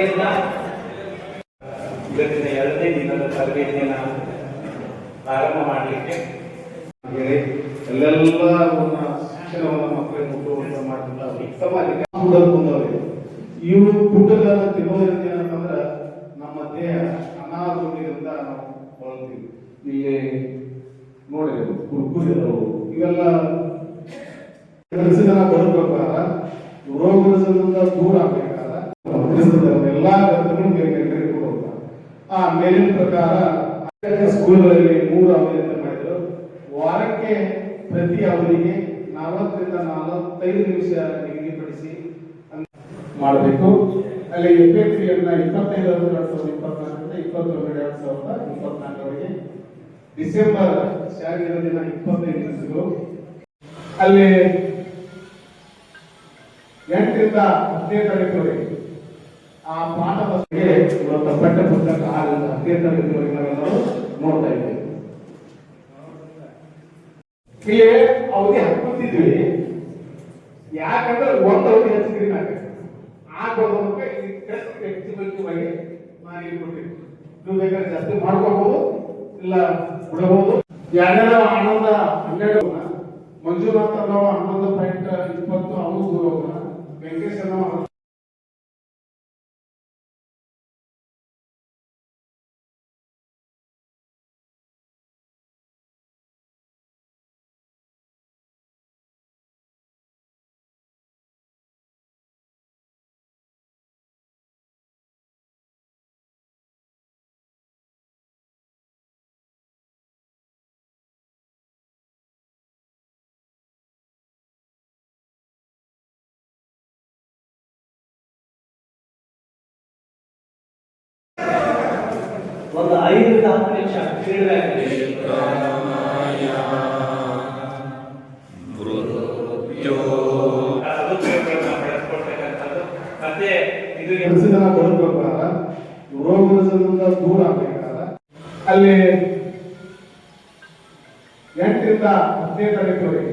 ತರಗತಿಯಿಂದ ಇವತ್ತಿನ ಎರಡನೇ ದಿನದ ತರಬೇತಿಯನ್ನು ಪ್ರಾರಂಭ ಮಾಡಲಿಕ್ಕೆ ಅಲ್ಲೆಲ್ಲ ಶಿಕ್ಷಣವನ್ನು ಮಕ್ಕಳಿಗೆ ಮುಟ್ಟುವಂತ ಮಾಡಿದ ಉತ್ತಮ ಬಂದವರಿಗೆ ಇವು ಪುಟ್ಟಗಳನ್ನು ಏನಂತಂದ್ರೆ ನಮ್ಮ ದೇಹ ಅನಾರೋಗ್ಯದಿಂದ ನಾವು ಬಳಸ್ತೀವಿ ಇಲ್ಲಿ ನೋಡಿ ಕುರ್ಕುರಿ ಇವೆಲ್ಲ ಕಲಿಸಿದ ಬದುಕಬೇಕಾದ ರೋಗದಿಂದ ದೂರ ಆಗಬೇಕಾದ ಎಲ್ಲಾ ಗ್ರಂಥಗಳು ಬೇರೆ ಬೇರೆ ಕಡೆ ಕೊಡೋಲ್ಲ ಆ ಮೇಲಿನ ಪ್ರಕಾರ ಸ್ಕೂಲ್ಗಳಲ್ಲಿ ಮೂರು ಅವಧಿ ಅಂತ ಮಾಡಿದ್ರು. ವಾರಕ್ಕೆ ಪ್ರತಿ ಅವಧಿಗೆ ನಲವತ್ತರಿಂದ ನಲವತ್ತೈದು ನಿಮಿಷ ನಿಗದಿಪಡಿಸಿ ಮಾಡಬೇಕು. ಅಲ್ಲಿ ಯು ಪಿ ಎಸ್ ಅನ್ನ ಇಪ್ಪತ್ತೈದು ಎರಡು ಸಾವಿರದ ಇಪ್ಪತ್ನಾಲ್ಕರಿಂದ ಇಪ್ಪತ್ತೊಂದು ಎರಡು ಸಾವಿರದ ಇಪ್ಪತ್ನಾಲ್ಕರವರೆಗೆ. ಡಿಸೆಂಬರ್ ಶಾಲೆಯ ದಿನ ಇಪ್ಪತ್ತೈದು ದಿವಸಗಳು. ಅಲ್ಲಿ ಎಂಟರಿಂದ ಹದಿನೈದು ತರಗತಿವರೆಗೆ ಆ ಪಾಠ ಬಗ್ಗೆ ಇವತ್ತು ಪಠ್ಯ ಪುಸ್ತಕ ಆರಿಂದ ಹದಿನೈದು ತರಗತಿವರೆಗೆ ನೋಡ್ತಾ ಇದ್ದೀವಿ. ಇಲ್ಲಿ ಅವಧಿ ಹತ್ತಿದ್ವಿ ಯಾಕಂದ್ರೆ ಒಂದು ಅವಧಿ ಹೆಚ್ಚಿಗೆ ಆಗೋದಕ್ಕೆ ಈ ಟೆಸ್ಟ್ ಎಕ್ಸಿಬಿಟಿವ್ ಆಗಿ ನಾನು ಇಲ್ಲಿ ಕೊಟ್ಟಿದ್ದೆ ನೀವು ಬೇಕಾದ್ರೆ ಜಾಸ್ತಿ ಮಾಡ್ಕೋಬಹುದು ಇಲ್ಲ ಬಿಡಬಹುದು. ಯಾರ್ಯಾರ ಆನಂದ ಹನ್ನೆರಡು ಮಂಜುನಾಥ್ ಅನ್ನೋ ಹನ್ನೊಂದು ಪಾಯಿಂಟ್ ಇಪ್ಪತ್ತು ಅವನು ದೂರ ವೆಂಕಟೇಶ್ ಅನ್ನೋ ಒಂದು ಐದರಿಂದ ಹತ್ತು ನಿಮಿಷ ಫೀಡ್ಬ್ಯಾಕ್ ಮತ್ತೆ ಇದು ದೂರ ಅಲ್ಲಿ ಎಂಟರಿಂದ ಹತ್ತನೇ ತರಗತಿವರೆಗೆ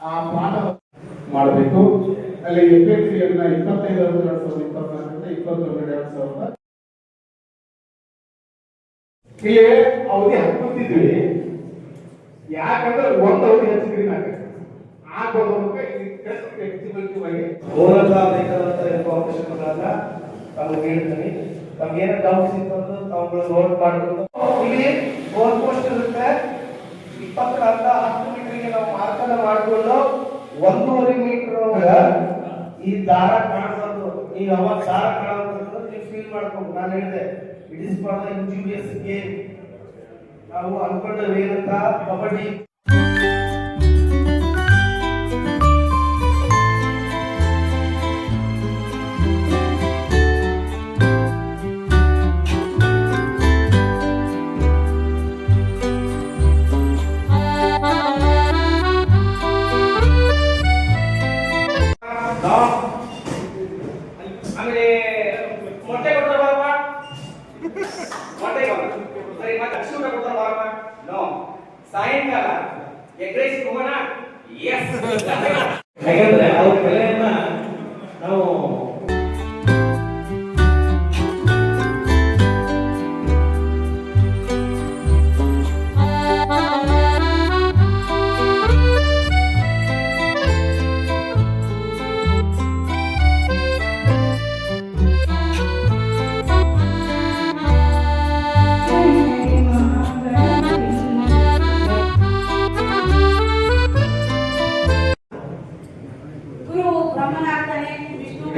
ಆ ಪಾಠ ಮಾಡಬೇಕು. ಅಲ್ಲಿ ಎಫ್ ಅನ್ನ ಇಪ್ಪತ್ತೈದು ಎರಡ್ ಸಾವಿರದ ಇಪ್ಪತ್ನಾಲ್ಕರಿಂದ ಇಪ್ಪತ್ತೊಂದು ಎರಡ್ ಸಾವಿರದ ಇಲ್ಲಿ ಅವಧಿ ಹಾಕ್ಕೊತಿದ್ವಿ ಯಾಕಂದ್ರೆ ಒಂದು ಅವಧಿ ಹೆಚ್ಚಿಗೆ ನಾನು ಆ ಟೆಸ್ಟ್ ಎಕ್ಸಿಬಿಟಿವ್ ಆಗಿ ಬೇಕಾದಂತ ಇನ್ಫಾರ್ಮೇಶನ್ಗಳನ್ನ ತಾವು ಹೇಳ್ತೀನಿ. ತಮ್ಗೆ ಏನೋ ಡೌಟ್ಸ್ ಇತ್ತು ಅಂದ್ರೆ ತಾವುಗಳು ಇಲ್ಲಿ ಪೋಸ್ಟ್ ಇರುತ್ತೆ. ಇಪ್ಪತ್ತರಿಂದ ಹತ್ತು ಮೀಟರ್ಗೆ ನಾವು ಮಾರ್ಕನ್ನ ಮಾಡಿಕೊಂಡು ಒಂದೂವರೆ ಮೀಟರ್ ಈ ದಾರ ಕಾಣಬಾರ್ದು ನೀವು ಅವಾಗ ದಾರ ಕಾಣಬಾರ್ದು ನೀವು ಫೀಲ್ ಮಾಡ್ಕೊಂಡು. ನಾನು ಹೇಳಿದೆ it is for the injurious game ನಾವು ಅನ್ಕೊಂಡೇವೆ ಏನಂತ ಕಬಡ್ಡಿ ಮೊಟ್ಟೆ ಕೊಡು. ಸರಿ ಮತ್ತೆ ನೋ ಸಾಯಂಕಾಲ ಎಗ್ ರೈಸ್ ಹೋಗೋಣ ಎಸ್ ಯಾಕಂದ್ರೆ ಅವ್ರ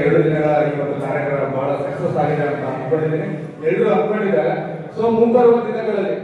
ಎರಡು ದಿನಗಳ ಈ ಒಂದು ಕಾರ್ಯಕ್ರಮ ಬಹಳ ಸಕ್ಸಸ್ ಆಗಿದೆ ಅಂತ ಅನ್ಕೊಂಡಿದ್ದೀನಿ ಎಲ್ಲರೂ ಅನ್ಕೊಂಡಿದ್ದಾರೆ ಸೊ ಮುಂಬರುವ ದಿನಗಳಲ್ಲಿ